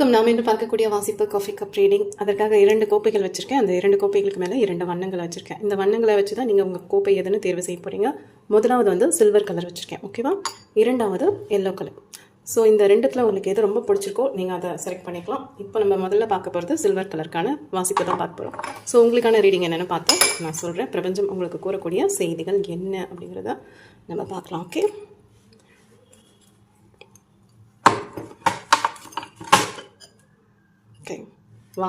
வணக்கம். நாம் இன்று பார்க்கக்கூடிய வாசிப்பு காஃபி கப் ரீடிங் அதற்காக இரண்டு கோப்பைகள் வச்சுருக்கேன். அந்த இரண்டு கோப்பைகளுக்கு மேலே இரண்டு வண்ணங்கள் வச்சுருக்கேன். இந்த வண்ணங்களை வச்சு தான் நீங்கள் உங்கள் கோப்பை எதுன்னு தேர்வு செய்ய போகிறீங்க முதலாவது வந்து சில்வர் கலர் வச்சுருக்கேன். ஓகேவா இரண்டாவது எல்லோ கலர் ஸோ இந்த ரெண்டுத்தில் உங்களுக்கு எது ரொம்ப பிடிச்சிருக்கோ நீங்கள் அதை செலக்ட் பண்ணிக்கலாம். இப்போ நம்ம முதல்ல பார்க்க போகிறது சில்வர் கலருக்கான வாசிப்பு தான் பார்க்க போகிறோம் ஸோ உங்களுக்கான ரீடிங் என்னென்னு பார்த்தா நான் சொல்கிறேன் பிரபஞ்சம் உங்களுக்கு கூறக்கூடிய செய்திகள் என்ன அப்படிங்கிறத நம்ம பார்க்கலாம். Okay okay. வா.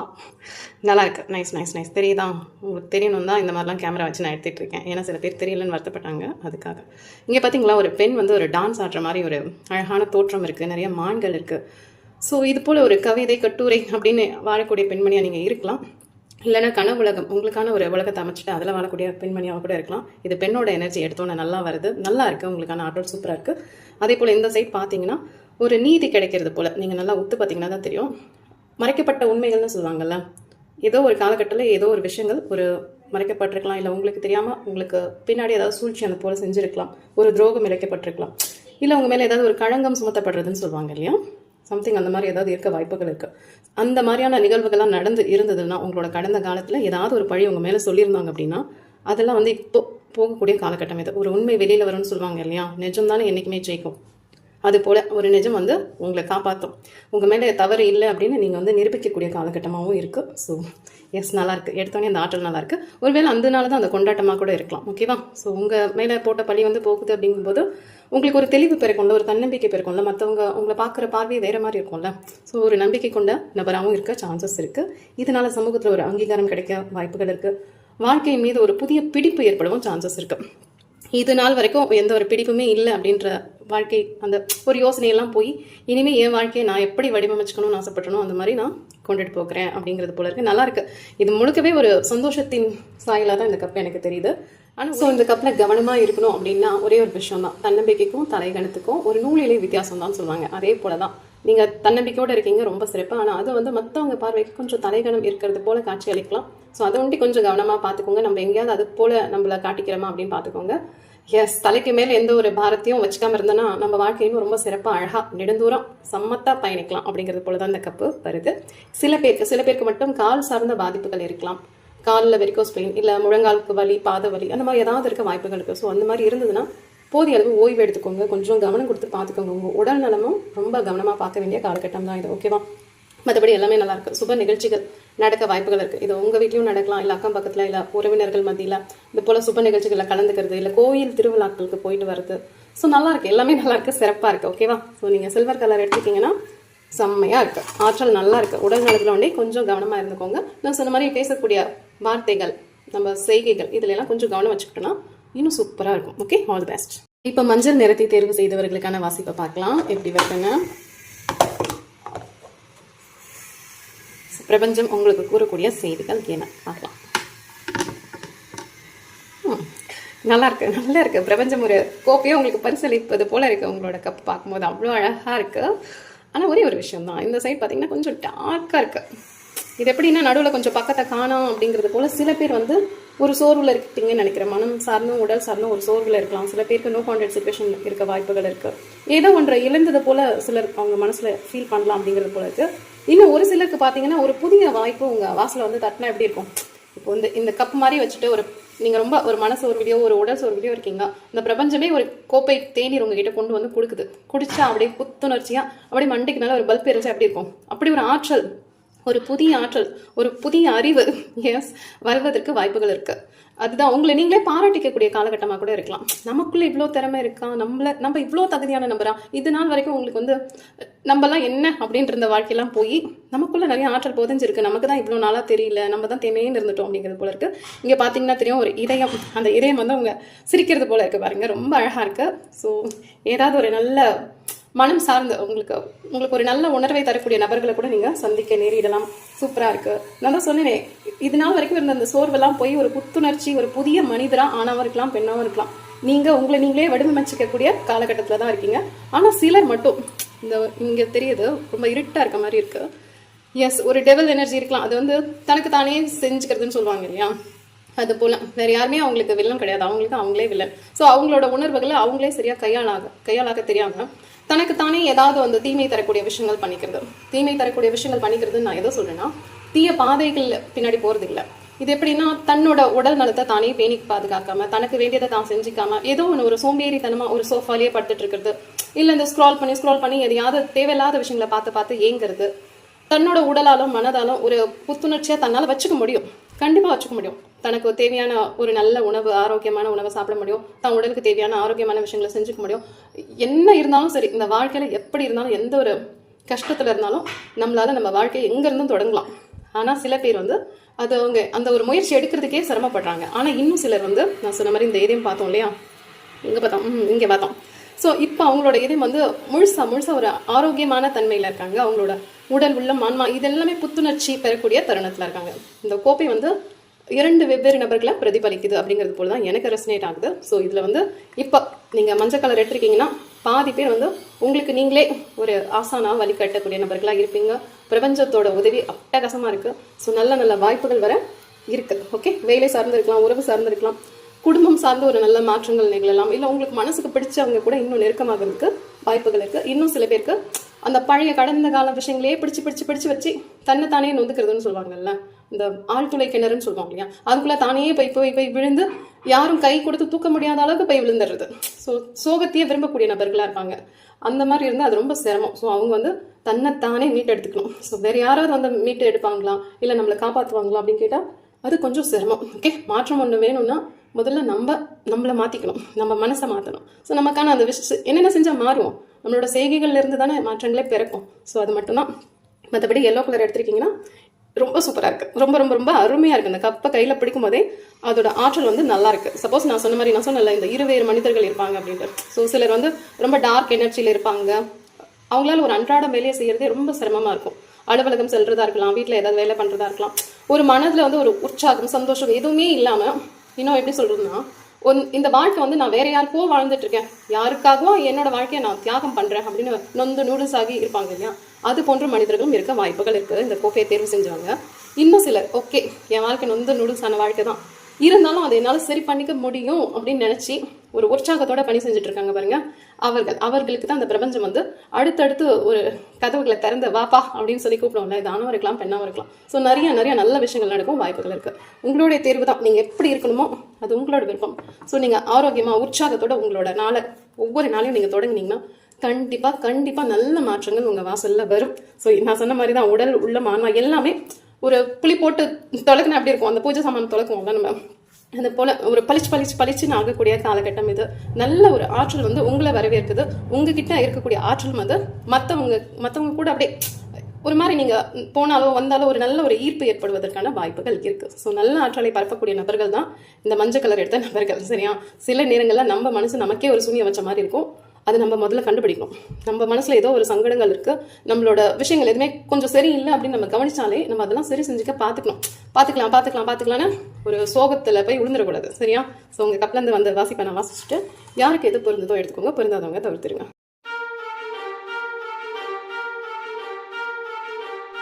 நல்லா இருக்கு நைஸ் நைஸ் நைஸ் தெரியுதா? உங்களுக்கு தெரியணும் தான் இந்த மாதிரிலாம் கேமரா வச்சு நான் எடுத்துகிட்டு இருக்கேன். ஏன்னா சில பேர் தெரியலன்னு வருத்தப்பட்டாங்க. அதுக்காக. இங்கே பார்த்தீங்களா ஒரு பெண் வந்து ஒரு டான்ஸ் ஆடுற மாதிரி ஒரு அழகான தோற்றம் இருக்குது நிறைய மான்கள் இருக்குது ஸோ இது போல் ஒரு கவிதை கட்டுரை அப்படின்னு வாழக்கூடிய பெண்மணியாக நீங்கள் இருக்கலாம். இல்லைன்னா கன உலகம் உங்களுக்கான ஒரு உலகத்தை அமைச்சிட்டு அதில் வாழக்கூடிய பெண்மணியாக கூட இருக்கலாம். இது பெண்ணோட எனர்ஜி எடுத்தோன்னே நல்லா வருது. நல்லா இருக்குது உங்களுக்கான ஆர்டர் சூப்பராக இருக்குது அதே போல் இந்த சைட் பார்த்தீங்கன்னா ஒரு நீதி கிடைக்கிறது போல். நீங்கள் நல்லா ஒத்து பார்த்தீங்கன்னா தான் தெரியும். மறைக்கப்பட்ட உண்மைகள்னு சொல்லுவாங்கல்ல. ஏதோ ஒரு காலகட்டத்தில் ஏதோ ஒரு விஷயங்கள் ஒரு மறைக்கப்பட்டிருக்கலாம். இல்லை உங்களுக்கு தெரியாமல் உங்களுக்கு பின்னாடி ஏதாவது சூழ்ச்சி அந்த போல் செஞ்சுருக்கலாம். ஒரு துரோகம் இழைக்கப்பட்டிருக்கலாம். இல்லை உங்கள் மேலே ஏதாவது ஒரு களங்கம் சுமத்தப்படுறதுன்னு சொல்லுவாங்க இல்லையா? சம்திங் அந்த மாதிரி ஏதாவது இருக்க வாய்ப்புகள் இருக்குது அந்த மாதிரியான நிகழ்வுகள்லாம் நடந்து இருந்ததுன்னா உங்களோட கடந்த காலத்தில் ஏதாவது ஒரு பழி உங்கள் மேலே சொல்லியிருந்தாங்க அப்படின்னா அதெல்லாம் வந்து இப்போ போகக்கூடிய காலகட்டம் இது. ஒரு உண்மை வெளியில் வரும்னு சொல்லுவாங்க இல்லையா? நிஜம் தானே என்றைக்குமே ஜெயிக்கும். அது போல் ஒரு நிஜம் வந்து உங்களை காப்பாற்றும் உங்கள் மேலே தவறு இல்லை அப்படின்னு நீங்கள் வந்து நிரூபிக்கக்கூடிய காலகட்டமாகவும் இருக்குது ஸோ எஸ் நல்லாயிருக்கு எடுத்தோடனே அந்த ஆற்றல் நல்லாயிருக்கு ஒருவேளை அந்தனால தான் அந்த கொண்டாட்டமாக கூட இருக்கலாம். ஓகேவா ஸோ உங்கள் மேலே போட்ட பழி வந்து போகுது அப்படிங்கும்போது உங்களுக்கு ஒரு தெளிவு பிறக்கும்ல ஒரு தன்னம்பிக்கை பிறக்கும்ல மற்றவங்க உங்களை பார்க்குற பார்வை வேறு மாதிரி இருக்கும்ல. ஸோ ஒரு நம்பிக்கை கொண்ட நபராகவும் இருக்க சான்சஸ் இருக்குது இதனால் சமூகத்தில் ஒரு அங்கீகாரம் கிடைக்க வாய்ப்புகள் இருக்குது வாழ்க்கையின் மீது ஒரு புதிய பிடிப்பு ஏற்படவும் சான்சஸ் இருக்குது இது நாள் வரைக்கும் எந்த ஒரு பிடிப்புமே இல்லை அப்படின்ற வாழ்க்கை அந்த ஒரு யோசனையெல்லாம் போய் இனிமேல் என் வாழ்க்கையை நான் எப்படி வடிவமைச்சுக்கணும்னு ஆசைப்பட்டனோ அந்த மாதிரி நான் கொண்டுட்டு போகிறேன் அப்படிங்கிறது போல இருக்கு. நல்லா இருக்கு. இது முழுக்கவே ஒரு சந்தோஷத்தின் சாயலாக தான் இந்த கப் எனக்கு தெரியுது. ஆனால் ஸோ இந்த கப்பில் கவனமாக இருக்கணும் அப்படின்னா ஒரே ஒரு விஷயம் தான். தன்னம்பிக்கைக்கும் தலைகணத்துக்கும் ஒரு நூலிலே வித்தியாசம் தான் சொல்லுவாங்க. அதே போல தான். நீங்கள் தன்னம்பிக்கையோடு இருக்கீங்க ரொம்ப சிறப்பு. ஆனால் அது வந்து மற்றவங்க பார்வைக்கு கொஞ்சம் தலைகணம் இருக்கிறது போல காட்சி அளிக்கலாம். ஸோ அதை ஒண்டி கொஞ்சம் கவனமாக பார்த்துக்கோங்க. நம்ம எங்கேயாவது அது போல நம்மள காட்டிக்கிறோமா அப்படின்னு பார்த்துக்கோங்க. எஸ் தலைக்கு மேல் எந்த ஒரு பாரத்தையும் வச்சுக்காம இருந்தோன்னா நம்ம வாழ்க்கையும் ரொம்ப சிறப்பாக அழகாக நெடுந்தூரம் சம்மத்தாக பயணிக்கலாம் அப்படிங்கிறது போல தான் இந்த கப்பு வருது. சில பேருக்கு சில பேருக்கு மட்டும் கால் சார்ந்த பாதிப்புகள் இருக்கலாம். காலில் வெரிகோஸ் பெயின் இல்லை முழங்காலுக்கு வலி பாத வலி அந்த மாதிரி ஏதாவது இருக்க வாய்ப்புகள் இருக்குது ஸோ அந்த மாதிரி இருந்ததுன்னா போதிய அளவு ஓய்வு எடுத்துக்கோங்க. கொஞ்சம் கவனம் கொடுத்து பார்த்துக்கோங்க. உங்கள் உடல் நலமும் ரொம்ப கவனமாக பார்க்க வேண்டிய காலகட்டம் தான் இது. ஓகேவா மற்றபடி எல்லாமே நல்லாயிருக்கு சுப நிகழ்ச்சிகள். நடக்க வாய்ப்புகள் இருக்குது இது உங்கள் வீட்லையும் நடக்கலாம் இல்லை அக்கம் பக்கத்தில் இல்லை உறவினர்கள் மத்தியில். இது போல் சுப நிகழ்ச்சிகளில் கலந்துக்கிறது இல்லை கோயில் திருவிழாக்களுக்கு போயிட்டு வர்றது. ஸோ நல்லா இருக்குது எல்லாமே நல்லா இருக்குது சிறப்பாக இருக்குது ஓகேவா ஸோ நீங்கள் சில்வர் கலர் எடுத்துக்கிங்கன்னா செம்மையாக இருக்குது ஆற்றல் நல்லா இருக்குது உடல் நலத்தில் ஒன்றே கொஞ்சம் கவனமாக இருந்துக்கோங்க. நான் சொன்ன மாதிரி பேசக்கூடிய வார்த்தைகள் நம்ம செய்கைகள் இதிலெல்லாம் கொஞ்சம் கவனம் வச்சுக்கிட்டோம்னா இன்னும் சூப்பராக இருக்கும். ஓகே ஆல் தி பெஸ்ட் இப்போ மஞ்சள் நிறத்தை தேர்வு செய்தவர்களுக்கான வாசிப்பை பார்க்கலாம். எப்படி வருதுங்க பிரபஞ்சம் உங்களுக்கு கூறக்கூடிய செய்திகள் என்ன? பார்க்கலாம். நல்லா இருக்கு நல்லா இருக்கு. பிரபஞ்சம் ஒரு கோப்பையை உங்களுக்கு பரிசளிப்பது போல இருக்கு உங்களோட கப் பார்க்கும்போது. அவ்வளோ அழகா இருக்கு. ஆனால் ஒரே ஒரு விஷயம் தான். இந்த சைட் பார்த்தீங்கன்னா கொஞ்சம் டார்க்காக இருக்கு. இது எப்படின்னா நடுவில் கொஞ்சம் பக்கத்தை காணோம் அப்படிங்கிறது போல சில பேர் வந்து ஒரு சோர்வில் இருக்கிட்டீங்கன்னு நினைக்கிறேன். மனம் சார்ந்தும் உடல் சார்ந்தும் ஒரு சோர்வில் இருக்கலாம். சில பேருக்கு நோ கான்டாக்ட் சுச்சுவேஷன் இருக்க வாய்ப்புகள் இருக்குது ஏதோ ஒன்றை இழந்தது போல சிலர் அவங்க மனசில் ஃபீல் பண்ணலாம் அப்படிங்கிறது போல இருக்குது இன்னும் ஒரு சிலருக்கு பார்த்தீங்கன்னா ஒரு புதிய வாய்ப்பு உங்கள் வாசலில் வந்து தட்டினா எப்படி இருக்கும்? இப்போ வந்து இந்த கப் மாதிரி வச்சுட்டு ஒரு நீங்கள் ரொம்ப ஒரு மனசு ஒரு வீடியோ ஒரு உடல் ஒரு வீடியோ இருக்கீங்க இந்த பிரபஞ்சமே ஒரு கோப்பை தேநீர் உங்ககிட்ட கொண்டு வந்து கொடுக்குது. குடிச்சா அப்படியே புத்துணர்ச்சியாக அப்படியே மண்டைக்கு மேலே ஒரு பல்ப் எரிச்சா எப்படி இருக்கும்? அப்படி ஒரு ஆற்றல் ஒரு புதிய ஆற்றல் ஒரு புதிய அறிவு எஸ் வருவதற்கு வாய்ப்புகள் இருக்கு. அதுதான் உங்களை நீங்களே பாராட்டிக்கக்கூடிய காலகட்டமாக கூட இருக்கலாம். நமக்குள்ள இவ்வளோ திறமை இருக்கா? நம்மள நம்ம இவ்வளோ தகுதியான நம்பரா இது நாள் வரைக்கும் உங்களுக்கு வந்து நம்மலாம் என்ன அப்படின்ற இந்த வாழ்க்கையெல்லாம் போய் நமக்குள்ள நிறைய ஆற்றல் புதஞ்சிருக்கு. நமக்கு தான் இவ்வளோ நாளாக தெரியல. நம்ம தான் தேமையே இருந்துட்டோம் அப்படிங்கிறது போல இருக்கு. இங்கே பார்த்தீங்கன்னா தெரியும் ஒரு இதயம் அந்த இதயம் வந்து அவங்க சிரிக்கிறது போல இருக்கு பாருங்க. ரொம்ப அழகாக இருக்கு. ஸோ ஏதாவது ஒரு நல்ல மனம் சார்ந்த உங்களுக்கு உங்களுக்கு ஒரு நல்ல உணர்வை தரக்கூடிய நபர்களை கூட நீங்கள் சந்திக்க நேரிடலாம். சூப்பராக இருக்குது நான் தான் சொன்னேனே இது நாள் வரைக்கும் இருந்த அந்த சோர்வெல்லாம் போய் ஒரு புத்துணர்ச்சி ஒரு புதிய மனிதராக ஆணாவும் இருக்கலாம் பெண்ணாகவும் இருக்கலாம். நீங்கள் உங்களை நீங்களே வடிவமைச்சிக்கக்கூடிய காலகட்டத்தில் தான் இருக்கீங்க. ஆனால் சிலர் மட்டும் இந்த இங்கே தெரியுது ரொம்ப இருட்டாக இருக்க மாதிரி இருக்குது எஸ் ஒரு டெவல் எனர்ஜி இருக்கலாம். அது வந்து தனக்கு தானே செஞ்சுக்கிறதுன்னு சொல்லுவாங்க இல்லையா? அது போல். வேறு யாருமே அவங்களுக்கு வில்லன் கிடையாது. அவங்களுக்கு அவங்களே வில்லன். ஸோ அவங்களோட உணர்வுகளை அவங்களே சரியாக கையாளாக கையாளாக தெரியாமல் தனக்கு தானே ஏதாவது வந்து தீமை தரக்கூடிய விஷயங்கள் பண்ணிக்கிறது. தீமை தரக்கூடிய விஷயங்கள் பண்ணிக்கிறதுன்னு நான் எதோ சொல்றேன்னா தீய பாதைகள் பின்னாடி போகிறது இல்லை. இது எப்படின்னா தன்னோட உடல் நலத்தை தானே பேணி பாதுகாக்காம தனக்கு வேண்டியதை தான் செஞ்சுக்காம ஏதோ ஒன்று ஒரு சோம்பேறித்தனமா ஒரு சோஃபாலேயே படுத்துட்டு இருக்கிறது. இல்லை இந்த ஸ்க்ரால் பண்ணி ஸ்க்ரால் பண்ணி எதையாவது தேவையில்லாத விஷயங்களை பார்த்து பார்த்து ஏங்குறது. தன்னோட உடலாலும் மனதாலும் ஒரு புத்துணர்ச்சியாக தன்னால் வச்சுக்க முடியும். கண்டிப்பாக வச்சுக்க முடியும். தனக்கு தேவையான ஒரு நல்ல உணவு ஆரோக்கியமான உணவை சாப்பிட முடியும் தன் உடலுக்கு தேவையான ஆரோக்கியமான விஷயங்களை செஞ்சுக்க முடியும். என்ன இருந்தாலும் சரி இந்த வாழ்க்கையில் எப்படி இருந்தாலும் எந்த ஒரு கஷ்டத்தில் இருந்தாலும் நம்மளால் நம்ம வாழ்க்கையை எங்கேருந்தும் தொடங்கலாம். ஆனால் சில பேர் வந்து அது அவங்க அந்த ஒரு முயற்சி எடுக்கிறதுக்கே சிரமப்படுறாங்க. ஆனால் இன்னும் சிலர் வந்து நான் சொன்ன மாதிரி இந்த இதையும் பார்த்தோம் இல்லையா? இங்கே பார்த்தோம் ம், பார்த்தோம். ஸோ இப்போ அவங்களோட இதயம் வந்து முழுசாக முழுசாக ஒரு ஆரோக்கியமான தன்மையில் இருக்காங்க. அவங்களோட உடல் உள்ள மான்மா இதெல்லாமே புத்துணர்ச்சி பெறக்கூடிய தருணத்தில் இருக்காங்க. இந்த கோப்பை வந்து இரண்டு வெவ்வேறு நபர்களை பிரதிபலிக்குது அப்படிங்கிறது போல தான் எனக்கு ரெசனேட் ஆகுது. ஸோ இதில் வந்து இப்போ நீங்கள் மஞ்சள் கலர் எடுத்துருக்கீங்கன்னா பாதி பேர் வந்து உங்களுக்கு நீங்களே ஒரு ஆசானா வழிகாட்டக்கூடிய நபர்களாக இருப்பீங்க. பிரபஞ்சத்தோட உதவி அட்டகாசமாக இருக்குது ஸோ நல்ல நல்ல வாய்ப்புகள் வர இருக்குது ஓகே வேலை சார்ந்திருக்கலாம் உறவு சார்ந்திருக்கலாம் குடும்பம் சார்ந்த ஒரு நல்ல மாற்றங்கள் நிகழலாம். இல்லை உங்களுக்கு மனசுக்கு பிடிச்சவங்க கூட இன்னும் நெருக்கமாகிறதுக்கு வாய்ப்புகள் இருக்குது இன்னும் சில பேருக்கு அந்த பழைய கடந்த கால விஷயங்களே பிடிச்சு பிடிச்சு பிடிச்சி வச்சு தன்னை தானே நொந்துக்கிறதுன்னு சொல்லுவாங்கல்ல. இந்த ஆழ்துளை கிணறுன்னு சொல்லுவாங்க இல்லையா? அதுக்குள்ளே தானே போய் போய் போய் விழுந்து யாரும் கை கொடுத்து தூக்க முடியாத அளவுக்கு போய் விழுந்துடுறது. ஸோ சோகத்தையே விரும்பக்கூடிய நபர்களாக இருப்பாங்க. அந்த மாதிரி இருந்தால் அது ரொம்ப சிரமம். ஸோ அவங்க வந்து தன்னைத்தானே மீட்டை எடுத்துக்கணும் ஸோ வேறு யாராவது வந்து மீட்டு எடுப்பாங்களா? இல்லை நம்மளை காப்பாற்றுவாங்களா அப்படின்னு கேட்டால் அது கொஞ்சம் சிரமம். ஓகே மாற்றம் ஒன்று வேணும்னா முதல்ல நம்ம நம்மளை மாற்றிக்கணும் நம்ம மனசை மாற்றணும் ஸோ நமக்கான அந்த விஷ் என்னென்ன செஞ்சால் மாறுவோம்? நம்மளோட செய்கைகள்லேருந்து தானே மாற்றங்களே பிறக்கும். ஸோ அது மட்டும்தான். மற்றபடி எல்லோ கலர் எடுத்திருக்கீங்கன்னா ரொம்ப சூப்பராக இருக்குது ரொம்ப ரொம்ப ரொம்ப அருமையாக இருக்குது இந்த கப்பை கையில் பிடிக்கும் போதே அதோட ஆற்றல் வந்து நல்லா இருக்குது சப்போஸ் நான் சொன்ன மாதிரி நான் சொன்னல இந்த இருவேறு மனிதர்கள் இருப்பாங்க அப்படின்ட்டு. ஸோ சிலர் வந்து ரொம்ப டார்க் எனர்ஜியில் இருப்பாங்க. அவங்களால ஒரு அன்றாட வேலையை செய்கிறதே ரொம்ப சிரமமாக இருக்கும். அலுவலகம் செல்றதா இருக்கலாம் வீட்டில் ஏதாவது வேலை பண்ணுறதா இருக்கலாம். ஒரு மனதில் வந்து ஒரு உற்சாகம் சந்தோஷம் எதுவுமே இல்லாமல் இன்னும் எப்படி சொல்கிறதுனா ஒன்- இந்த வாழ்க்கை வந்து நான் வேற யாருக்கோ வாழ்ந்துட்டு இருக்கேன் யாருக்காகவும் என்னோட வாழ்க்கையை நான் தியாகம் பண்றேன் அப்படின்னு நொந்து நூடுல்ஸ் ஆகி இருப்பாங்க இல்லையா? அது போன்ற மனிதர்களும் இருக்க வாய்ப்புகள் இருக்குது. இந்த கோப்பையை தேர்வு செஞ்சவங்க. இன்னும் சிலர் ஓகே என் வாழ்க்கை நொந்து நூடுல்ஸ் ஆன வாழ்க்கை தான். இருந்தாலும் அதை என்னால் சரி பண்ணிக்க முடியும் அப்படின்னு நினச்சி ஒரு உற்சாகத்தோட பணி செஞ்சுட்டு இருக்காங்க பாருங்க. அவர்கள் அவர்களுக்கு தான் அந்த பிரபஞ்சம் வந்து அடுத்தடுத்து ஒரு கதவுகளை திறந்து வாப்பா அப்படின்னு சொல்லி கூப்பிடுவோம்ல இது ஆணவம் இருக்கலாம் பெண்ணாவும் இருக்கலாம். ஸோ நிறைய நிறைய நல்ல விஷயங்கள் நடக்கும் வாய்ப்புகள் இருக்குது உங்களுடைய தேர்வு தான். நீங்கள் எப்படி இருக்கணுமோ அது உங்களோட விருப்பம். ஸோ நீங்கள் ஆரோக்கியமாக உற்சாகத்தோட உங்களோட நாளை ஒவ்வொரு நாளையும் நீங்கள் தொடங்கினீங்கன்னா கண்டிப்பாக கண்டிப்பாக நல்ல மாற்றங்கள் உங்கள் வாசல்ல வரும். ஸோ நான் சொன்ன மாதிரி தான் உடல் உள்ள ஆன்மா எல்லாமே ஒரு புளி போட்டு தொலைக்கினா அப்படி இருக்கும்? அந்த பூஜை சாமான் தொலைக்குவோம்ல நம்ம. அந்த போல ஒரு பளிச்சு பளிச்சு பளிச்சுன்னு ஆகக்கூடிய காலகட்டம் இது. நல்ல ஒரு ஆற்றல் வந்து உங்களை வரவேற்குது. உங்ககிட்ட இருக்கக்கூடிய ஆற்றல் வந்து மற்றவங்க மற்றவங்க கூட அப்படியே ஒரு மாதிரி நீங்கள் போனாலோ வந்தாலோ ஒரு நல்ல ஒரு ஈர்ப்பு ஏற்படுவதற்கான வாய்ப்புகள் இருக்குது ஸோ நல்ல ஆற்றலை பரப்பக்கூடிய நபர்கள் தான் இந்த மஞ்சள் கலர் எடுத்த நபர்கள் சரியா? சில நேரங்களில் நம்ம மனசு நமக்கே ஒரு சூனியம் வச்ச மாதிரி இருக்கும். அது நம்ம முதல்ல கண்டுபிடிக்கணும். நம்ம மனசில் ஏதோ ஒரு சங்கடங்கள் இருக்குது நம்மளோட விஷயங்கள் எதுவுமே கொஞ்சம் சரியில்லை அப்படின்னு நம்ம கவனிச்சாலே நம்ம அதெல்லாம் சரி செஞ்சுக்க பார்த்துக்கணும் பார்த்துக்கலாம் பார்த்துக்கலாம் பார்த்துக்கலான்னு ஒரு சோகத்தில் போய் விழுந்துடக்கூடாது சரியா? ஸோ உங்கள் கப்ல வந்து வந்த வாசிப்பை நான் வாசிச்சுட்டு யாருக்கு எது பொருந்ததோ எடுத்துக்கோங்க. பொருந்தாதவங்க தவிர்த்துருங்க.